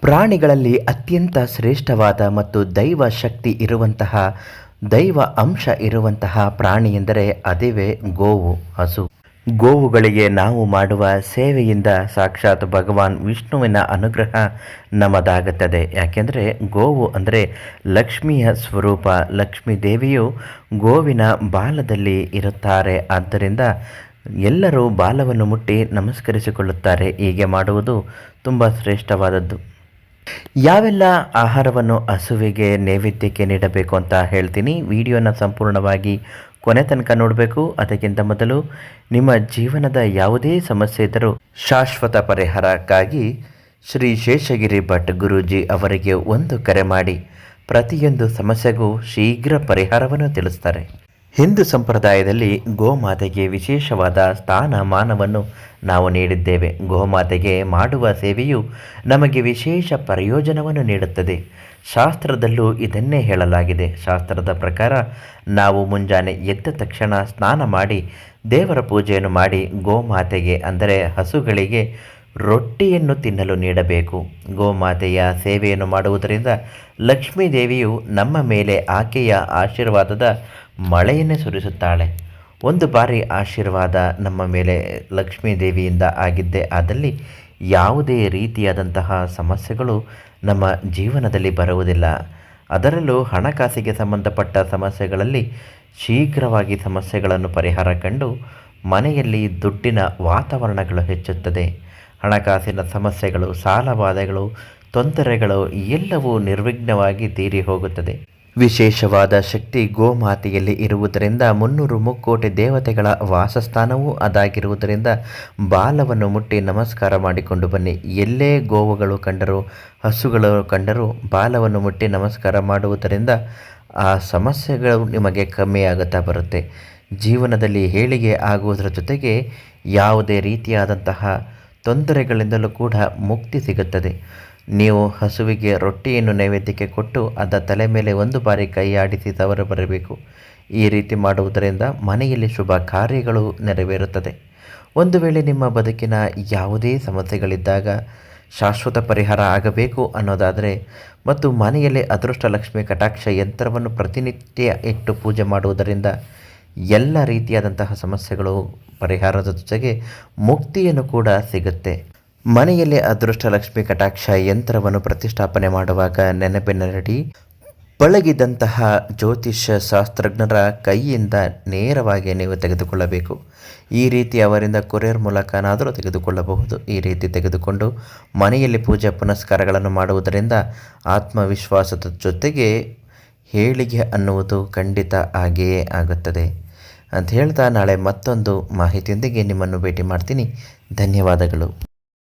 ಪ್ರಾಣಿಗಳಲ್ಲಿ ಅತ್ಯಂತ ಶ್ರೇಷ್ಠವಾದ ಮತ್ತು ದೈವ ಶಕ್ತಿ ಇರುವಂತಹ, ದೈವ ಅಂಶ ಇರುವಂತಹ ಪ್ರಾಣಿ ಎಂದರೆ ಅದುವೇ ಗೋವು, ಹಸು. ಗೋವುಗಳಿಗೆ ನಾವು ಮಾಡುವ ಸೇವೆಯಿಂದ ಸಾಕ್ಷಾತ್ ಭಗವಾನ್ ವಿಷ್ಣುವಿನ ಅನುಗ್ರಹ ನಮ್ಮದಾಗುತ್ತದೆ ಯಾಕೆಂದರೆ ಗೋವು ಅಂದರೆ ಲಕ್ಷ್ಮಿಯ ಸ್ವರೂಪ. ಲಕ್ಷ್ಮೀ ದೇವಿಯು ಗೋವಿನ ಬಾಲದಲ್ಲಿ ಇರುತ್ತಾರೆ. ಆದ್ದರಿಂದ ಎಲ್ಲರೂ ಬಾಲವನ್ನು ಮುಟ್ಟಿ ನಮಸ್ಕರಿಸಿಕೊಳ್ಳುತ್ತಾರೆ. ಹೀಗೆ ಮಾಡುವುದು ತುಂಬ ಶ್ರೇಷ್ಠವಾದದ್ದು. ಯಾವೆಲ್ಲ ಆಹಾರವನ್ನು ಹಸುವಿಗೆ ನೈವೇದ್ಯಕ್ಕೆ ನೀಡಬೇಕು ಅಂತ ಹೇಳ್ತೀನಿ. ವಿಡಿಯೋನ ಸಂಪೂರ್ಣವಾಗಿ ಕೊನೆ ತನಕ ನೋಡಬೇಕು. ಅದಕ್ಕಿಂತ ಮೊದಲು ನಿಮ್ಮ ಜೀವನದ ಯಾವುದೇ ಸಮಸ್ಯೆ ಇದ್ದರೂ ಶಾಶ್ವತ ಪರಿಹಾರಕ್ಕಾಗಿ ಶ್ರೀ ಶೇಷಗಿರಿ ಭಟ್ ಗುರೂಜಿ ಅವರಿಗೆ ಒಂದು ಕರೆ ಮಾಡಿ ಪ್ರತಿಯೊಂದು ಸಮಸ್ಯೆಗೂ ಶೀಘ್ರ ಪರಿಹಾರವನ್ನು ತಿಳಿಸ್ತಾರೆ. ಹಿಂದೂ ಸಂಪ್ರದಾಯದಲ್ಲಿ ಗೋಮಾತೆಗೆ ವಿಶೇಷವಾದ ಸ್ಥಾನಮಾನವನ್ನು ನಾವು ನೀಡಿದ್ದೇವೆ. ಗೋಮಾತೆಗೆ ಮಾಡುವ ಸೇವೆಯು ನಮಗೆ ವಿಶೇಷ ಪ್ರಯೋಜನವನ್ನು ನೀಡುತ್ತದೆ. ಶಾಸ್ತ್ರದಲ್ಲೂ ಇದನ್ನೇ ಹೇಳಲಾಗಿದೆ. ಶಾಸ್ತ್ರದ ಪ್ರಕಾರ ನಾವು ಮುಂಜಾನೆ ಎದ್ದ ತಕ್ಷಣ ಸ್ನಾನ ಮಾಡಿ ದೇವರ ಪೂಜೆಯನ್ನು ಮಾಡಿ ಗೋಮಾತೆಗೆ, ಅಂದರೆ ಹಸುಗಳಿಗೆ ರೊಟ್ಟಿಯನ್ನು ತಿನ್ನಲು ನೀಡಬೇಕು. ಗೋಮಾತೆಯ ಸೇವೆಯನ್ನು ಮಾಡುವುದರಿಂದ ಲಕ್ಷ್ಮೀ ದೇವಿಯು ನಮ್ಮ ಮೇಲೆ ಆಕೆಯ ಆಶೀರ್ವಾದದ ಮಳೆಯನ್ನೇ ಸುರಿಸುತ್ತಾಳೆ. ಒಂದು ಬಾರಿ ಆಶೀರ್ವಾದ ನಮ್ಮ ಮೇಲೆ ಲಕ್ಷ್ಮೀ ದೇವಿಯಿಂದ ಆಗಿದ್ದೇ ಆದಲ್ಲಿ ಯಾವುದೇ ರೀತಿಯಾದಂತಹ ಸಮಸ್ಯೆಗಳು ನಮ್ಮ ಜೀವನದಲ್ಲಿ ಬರುವುದಿಲ್ಲ. ಅದರಲ್ಲೂ ಹಣಕಾಸಿಗೆ ಸಂಬಂಧಪಟ್ಟ ಸಮಸ್ಯೆಗಳಲ್ಲಿ ಶೀಘ್ರವಾಗಿ ಸಮಸ್ಯೆಗಳನ್ನು ಪರಿಹಾರ ಕಂಡು ಮನೆಯಲ್ಲಿ ದುಡ್ಡಿನ ವಾತಾವರಣಗಳು ಹೆಚ್ಚುತ್ತದೆ. ಹಣಕಾಸಿನ ಸಮಸ್ಯೆಗಳು ಸಾಲಬಾಧೆಗಳು ತೊಂದರೆಗಳು ಎಲ್ಲವೂ ನಿರ್ವಿಘ್ನವಾಗಿ ತೀರಿ ಹೋಗುತ್ತದೆ. ವಿಶೇಷವಾದ ಶಕ್ತಿ ಗೋಮಾತೆಯಲ್ಲಿ ಇರುವುದರಿಂದ ಮುನ್ನೂರು ಮುಕ್ಕೋಟಿ ದೇವತೆಗಳ ವಾಸಸ್ಥಾನವೂ ಅದಾಗಿರುವುದರಿಂದ ಬಾಲವನ್ನು ಮುಟ್ಟಿ ನಮಸ್ಕಾರ ಮಾಡಿಕೊಂಡು ಬನ್ನಿ. ಎಲ್ಲೇ ಗೋವುಗಳು ಕಂಡರೂ, ಹಸುಗಳು ಕಂಡರೂ ಬಾಲವನ್ನು ಮುಟ್ಟಿ ನಮಸ್ಕಾರ ಮಾಡುವುದರಿಂದ ಆ ಸಮಸ್ಯೆಗಳು ನಿಮಗೆ ಕಮ್ಮಿಯಾಗುತ್ತಾ ಬರುತ್ತೆ. ಜೀವನದಲ್ಲಿ ಹೇಳಿಗೆ ಆಗುವುದರ ಜೊತೆಗೆ ಯಾವುದೇ ರೀತಿಯಾದಂತಹ ತೊಂದರೆಗಳಿಂದಲೂ ಕೂಡ ಮುಕ್ತಿ ಸಿಗುತ್ತದೆ. ನೀವು ಹಸುವಿಗೆ ರೊಟ್ಟಿಯನ್ನು ನೈವೇದ್ಯಕ್ಕೆ ಕೊಟ್ಟು ಅದರ ತಲೆ ಮೇಲೆ ಒಂದು ಬಾರಿ ಕೈ ಆಡಿಸಿ ತವರು ಬರಬೇಕು. ಈ ರೀತಿ ಮಾಡುವುದರಿಂದ ಮನೆಯಲ್ಲಿ ಶುಭ ಕಾರ್ಯಗಳು ನೆರವೇರುತ್ತದೆ. ಒಂದು ವೇಳೆ ನಿಮ್ಮ ಬದುಕಿನ ಯಾವುದೇ ಸಮಸ್ಯೆಗಳಿದ್ದಾಗ ಶಾಶ್ವತ ಪರಿಹಾರ ಆಗಬೇಕು ಅನ್ನೋದಾದರೆ ಮತ್ತು ಮನೆಯಲ್ಲಿ ಅದೃಷ್ಟ ಲಕ್ಷ್ಮಿ ಕಟಾಕ್ಷ ಯಂತ್ರವನ್ನು ಪ್ರತಿನಿತ್ಯ ಇಟ್ಟು ಪೂಜೆ ಮಾಡುವುದರಿಂದ ಎಲ್ಲ ರೀತಿಯಾದಂತಹ ಸಮಸ್ಯೆಗಳು ಪರಿಹಾರದ ಜೊತೆಗೆ ಮುಕ್ತಿಯನ್ನು ಕೂಡ ಸಿಗುತ್ತೆ. ಮನೆಯಲ್ಲಿ ಅದೃಷ್ಟ ಲಕ್ಷ್ಮಿ ಕಟಾಕ್ಷ ಯಂತ್ರವನ್ನು ಪ್ರತಿಷ್ಠಾಪನೆ ಮಾಡುವಾಗ ನೆನಪಿನಡಿ ಪಳಗಿದಂತಹ ಜ್ಯೋತಿಷ್ಯ ಶಾಸ್ತ್ರಜ್ಞರ ಕೈಯಿಂದ ನೇರವಾಗಿ ನೀವು ತೆಗೆದುಕೊಳ್ಳಬೇಕು. ಈ ರೀತಿ ಅವರಿಂದ ಕೊರಿಯರ್ ಮೂಲಕನಾದರೂ ತೆಗೆದುಕೊಳ್ಳಬಹುದು. ಈ ರೀತಿ ತೆಗೆದುಕೊಂಡು ಮನೆಯಲ್ಲಿ ಪೂಜಾ ಪುನಸ್ಕಾರಗಳನ್ನು ಮಾಡುವುದರಿಂದ ಆತ್ಮವಿಶ್ವಾಸದ ಜೊತೆಗೆ ಹೇಳಿಗೆ ಅನ್ನುವುದು ಖಂಡಿತ ಹಾಗೆಯೇ ಆಗುತ್ತದೆ. ಅಂತ ಹೇಳ್ತಾ ನಾಳೆ ಮತ್ತೊಂದು ಮಾಹಿತಿಯೊಂದಿಗೆ ನಿಮ್ಮನ್ನು ಭೇಟಿ ಮಾಡ್ತೀನಿ. ಧನ್ಯವಾದಗಳು.